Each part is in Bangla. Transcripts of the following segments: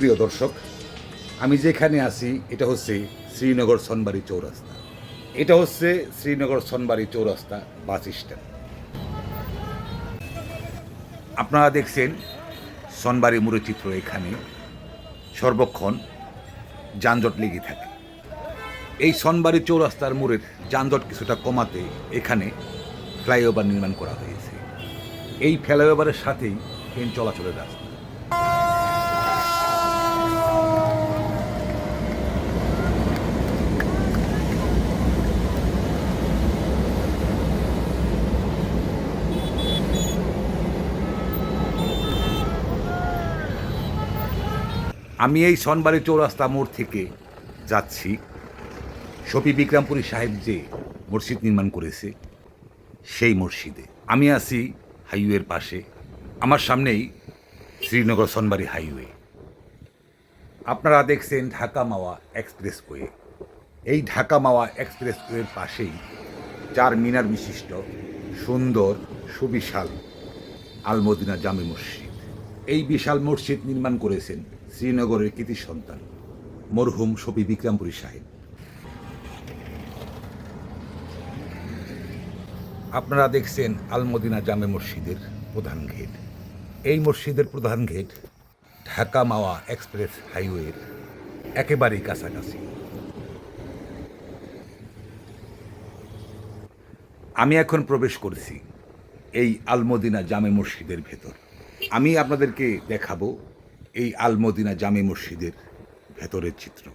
সুপ্রিয় দর্শক, আমি যেখানে আছি, এটা হচ্ছে শ্রীনগর সনবাড়ি চৌরাস্তা। এটা হচ্ছে শ্রীনগর সনবাড়ি চৌরাস্তা বাস স্ট্যান্ড। আপনারা দেখছেন সনবাড়ি মুরচিত্র এখানে। সর্বক্ষণ যানজট লেগে থাকে। এই সনবাড়ি চৌরাস্তার মোড়ের যানজট কিছুটা কমাতে এখানে ফ্লাইওভার নির্মাণ করা হয়েছে। এই ফ্লাইওভারের সাথেই ট্রেন চলাচলের রাস্তা। আমি এই সনবাড়ি চৌরাস্তা মোড় থেকে যাচ্ছি। শফি বিক্রমপুরী সাহেব যে মসজিদ নির্মাণ করেছে, সেই মসজিদে। আমি আছি হাইওয়ের পাশে, আমার সামনেই শ্রীনগর সনবাড়ি হাইওয়ে। আপনারা দেখছেন ঢাকা মাওয়া এক্সপ্রেসওয়ে। এই ঢাকা মাওয়া এক্সপ্রেসওয়ের পাশেই চার মিনার বিশিষ্ট সুন্দর, সুবিশাল আলমদিনা জামে মসজিদ। এই বিশাল মসজিদ নির্মাণ করেছেন শ্রীনগরের কৃতি সন্তান, মরহুম শফি বিক্রমপুরী সাহেব। আপনারা দেখছেন আলমদিনা জামে মসজিদের প্রধান গেট। এই মসজিদের প্রধান গেট ঢাকা মাওয়া এক্সপ্রেস হাইওয়ের একেবারেই কাছাকাছি। আমি এখন প্রবেশ করছি এই আলমদিনা জামে মসজিদের ভেতর। আমি আপনাদেরকে দেখাবো এই আলমদিনা জামে মসজিদের ভেতরের চিত্র।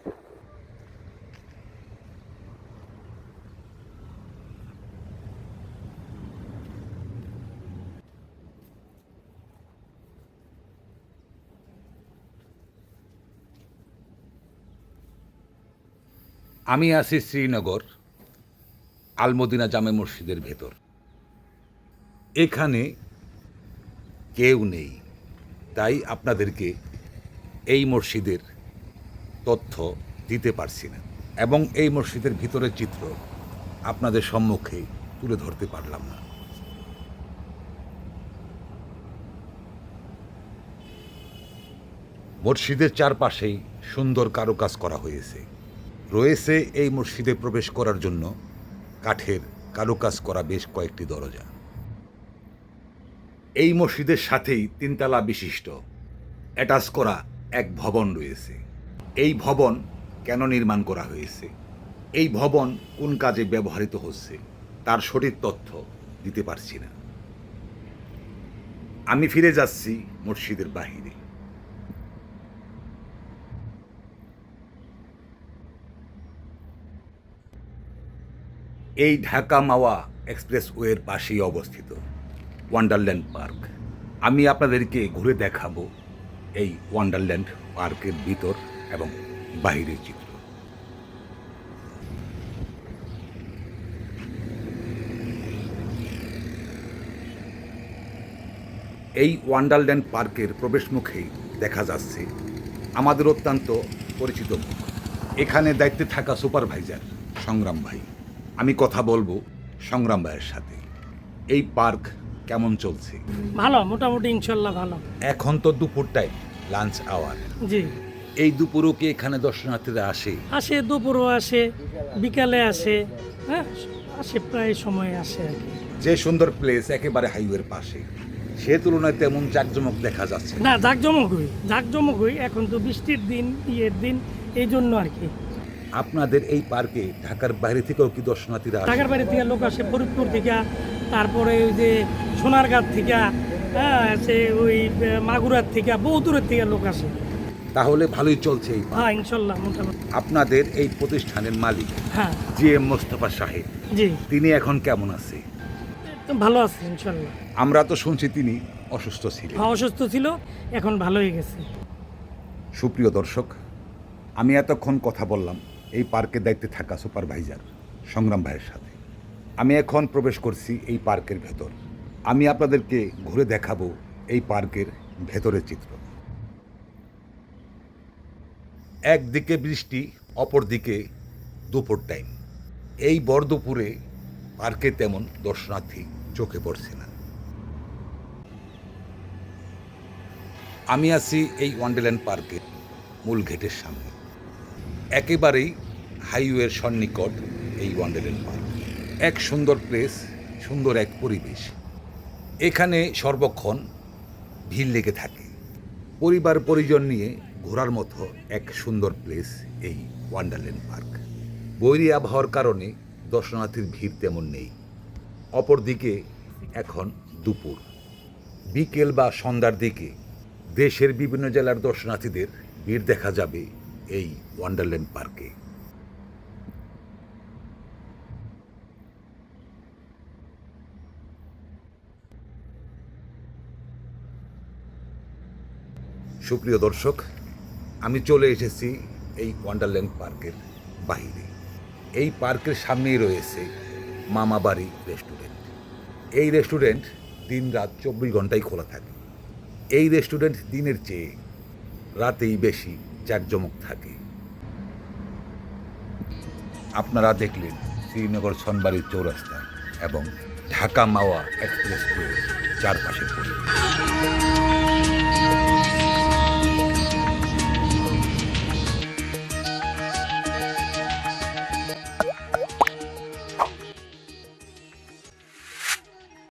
আমি আছি শ্রীনগর, আলমদিনা জামে মসজিদের ভেতর। এখানে কেউ নেই। তাই আপনাদেরকে এই মসজিদের তথ্য দিতে পারছি না। এবং এই মসজিদের ভিতরের চিত্র আপনাদের সম্মুখে তুলে ধরতে পারলাম না। মসজিদের চারপাশেই সুন্দর কারুকাজ করা হয়েছে। রয়েছে এই মসজিদে প্রবেশ করার জন্য কাঠের কারুকাজ করা বেশ কয়েকটি দরজা। এই মসজিদের সাথেই তিনতলা বিশিষ্ট। অ্যাটাচ করা এক ভবন রয়েছে। এই ভবন কেন নির্মাণ করা হয়েছে? এই ভবন কোন কাজে ব্যবহৃত হচ্ছে? তার সঠিক তথ্য দিতে পারছি না। আমি ফিরে যাচ্ছি মসজিদের বাহিরে। এই ঢাকা মাওয়া এক্সপ্রেসওয়ের পাশেই অবস্থিত। ওয়ান্ডারল্যান্ড পার্ক আমি আপনাদেরকে ঘুরে দেখাবো এই ওয়ান্ডারল্যান্ড পার্কের ভিতর এবং বাহিরের চিত্র। এই ওয়ান্ডারল্যান্ড পার্কের প্রবেশমুখেই দেখা যাচ্ছে আমাদের অত্যন্ত পরিচিত মুখ। এখানে দায়িত্বে থাকা সুপারভাইজার সংগ্রাম ভাই। আমি কথা বলব সংগ্রাম ভাইয়ের সাথে। এই পার্ক কেমন চলছে? ভালো মোটামুটি ইনশাল্লাহ ভালো। এখন তো দুপুর টাইম লাঞ্চ আওয়ার জি। এই দুপুরও কি এখানে দর্শনার্থীরা আসে? আসে দুপুরও আসে বিকালে আসে হ্যাঁ? আসে প্রায় সময় আসে আর কি। যে সুন্দর প্লেস একেবারে হাইওয়ের পাশে সে তুলনায় তেমন জাকজমক দেখা যাচ্ছে না। জাকজমক হই জাকজমক হই এখন তো বৃষ্টির দিন ইয়ের দিন এই জন্য আর কি। আপনাদের এই পার্কে ঢাকার বাইরে থেকেও কি দর্শনার্থীরা ঢাকার বাইরে থেকে লোক আসে ফরিদপুর থেকে তারপরে ওই যে সোনারগাঁ থেকে হ্যাঁ আছে ওই মাগুরার থেকে বহু দূরের থেকে লোক আসে। তাহলে ভালোই চলছে হ্যাঁ ইনশাল্লাহ মোটামুটি। আপনাদের এই প্রতিষ্ঠানের মালিক হ্যাঁ। জি এম মোস্তফা সাহেব জি। তিনি এখন কেমন আছে? ভালো আছে ইনশাল্লাহ। আমরা তো শুনছি তিনি অসুস্থ ছিলেন। হ্যাঁ, অসুস্থ ছিল এখন ভালো হয়ে গেছে। সুপ্রিয় দর্শক আমি এতক্ষণ কথা বললাম এই পার্কের দায়িত্বে থাকা সুপারভাইজার সংগ্রাম ভাইয়ের সাথে। আমি এখন প্রবেশ করছি এই পার্কের ভেতর। আমি আপনাদেরকে ঘুরে দেখাবো এই পার্কের ভেতরের চিত্র। একদিকে বৃষ্টি, অপরদিকে দুপুর টাইম এই বর দুপুরে পার্কে তেমন দর্শনার্থী চোখে পড়ছে না। আমি আছি এই ওয়ান্ডারল্যান্ড পার্কে মূল গেটের সামনে। একেবারেই হাইওয়ের সন্নিকট এই ওয়ান্ডারল্যান্ড পার্ক এক সুন্দর প্লেস সুন্দর এক পরিবেশ। এখানে সর্বক্ষণ ভিড় লেগে থাকে। পরিবার পরিজন নিয়ে ঘোরার মতো এক সুন্দর প্লেস এই ওয়ান্ডারল্যান্ড পার্ক বৈরী আবহাওয়ার কারণে দর্শনার্থীর ভিড় তেমন নেই। অপরদিকে এখন দুপুর। বিকেল বা সন্ধ্যার দিকে দেশের বিভিন্ন জেলার দর্শনার্থীদের ভিড় দেখা যাবে এই ওয়ান্ডারল্যান্ড পার্কে সুপ্রিয় দর্শক, আমি চলে এসেছি এই ওয়ান্ডারল্যান্ড পার্কের বাইরে। এই পার্কের সামনেই রয়েছে মামাবাড়ি রেস্টুরেন্ট এই রেস্টুরেন্ট দিন রাত চব্বিশ ঘন্টাই খোলা থাকে। এই রেস্টুরেন্ট দিনের চেয়ে রাতেই বেশি জাঁকজমক থাকে। আপনারা দেখলেন শ্রীনগর সনবাড়ির চৌরাস্তা এবং ঢাকা মাওয়া এক্সপ্রেসওয়ে চারপাশের পরিবেশ